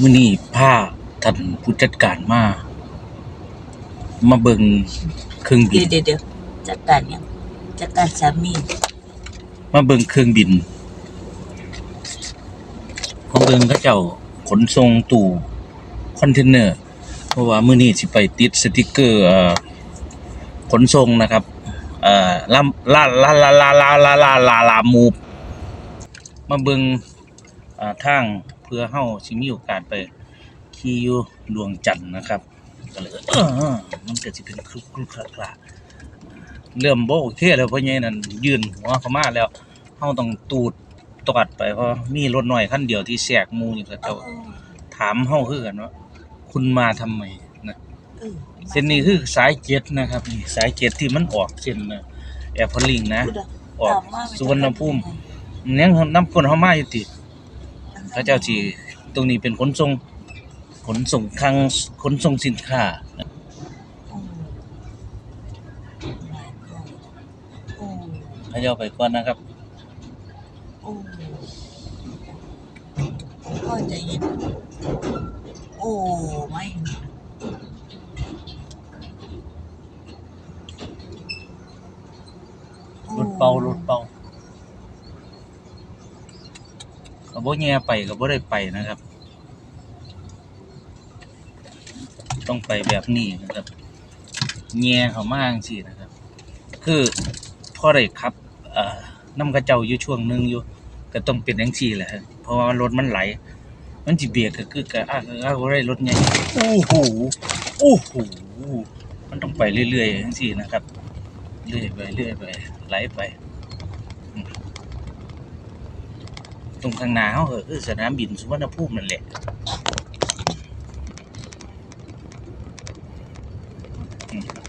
มื้อนี้พาท่านผู้จัดการมา มาเบิ่งเครื่องบิเดี๋ยนวเดี๋ยวเดี๋ยวจัดการยังจัดการสามีมาเบิ่งเครื่องบินมาเบิ่งเขาเจ้าขนส่งตู้คอนเทนเนอร์ เพราะว่ามื้อนี้สิไปติดสติกเกอร์เอ่อขนส่งนะครับเอ่อลาลาลาลาลาลาลาลาลาลามูฟมาเบิ่งอ่าทางเพื่อเฮาสิมีโอกาสไปขี่อยู่ดวงจันทน์นะครับก็เลยเออมันก็สิเป็นคลุกคลุกคลาคลาเริ่มบ่โอเคแล้วเพราะไงนั่นยื่นหัวเข้ามาแล้วเฮาต้องตูดตอดไปเพราะมีรถน้อยคันเดียวที่แทรกหมู่นี่ก็เจ้าถามเฮาคือกันว่าคุณมาทำไมนะเออเส้นนี้คือสายเจ็ดนะครับนี่สายเจ็ดที่มันออกเส้นแอร์พอลิงนะพูดอะออกตามมาไม่สุวรรณภูมิยังน้ำคนเฮามาอยู่ติ พระเจ้าสิตรงนี้เป็นขนส่งขนส่งคลังขนส่งสินค้าพระเจ้าไปก่อนนะครับโอ้ก็ใจเย็นโอ้ไม่รถเป่ารถเป่า ก็บ่แย่ไปก็บ่ได้ไปนะครับ ต้องไปแบบนี้นะครับแย่เขามาจังซี่นะครับ คือพ่อได้ครับเอ่อนำกระเจ้าอยู่ช่วงหนึงอยู่ก็ต้องเป็นจังซี่แหละเพราะว่ารถมันไหล มันสิเบรกก็คือกะอ้ากอ้ากบ่ได้รถใหญ่โอ้โหโอ้โหมันต้องไปเรื่อยๆจังซี่นะครับ เรื่อยไปเรื่อยไปไหลไป ตรงข้างหน้าเขาก็คือสนามบินสุวรรณภูมินั่นแหละอ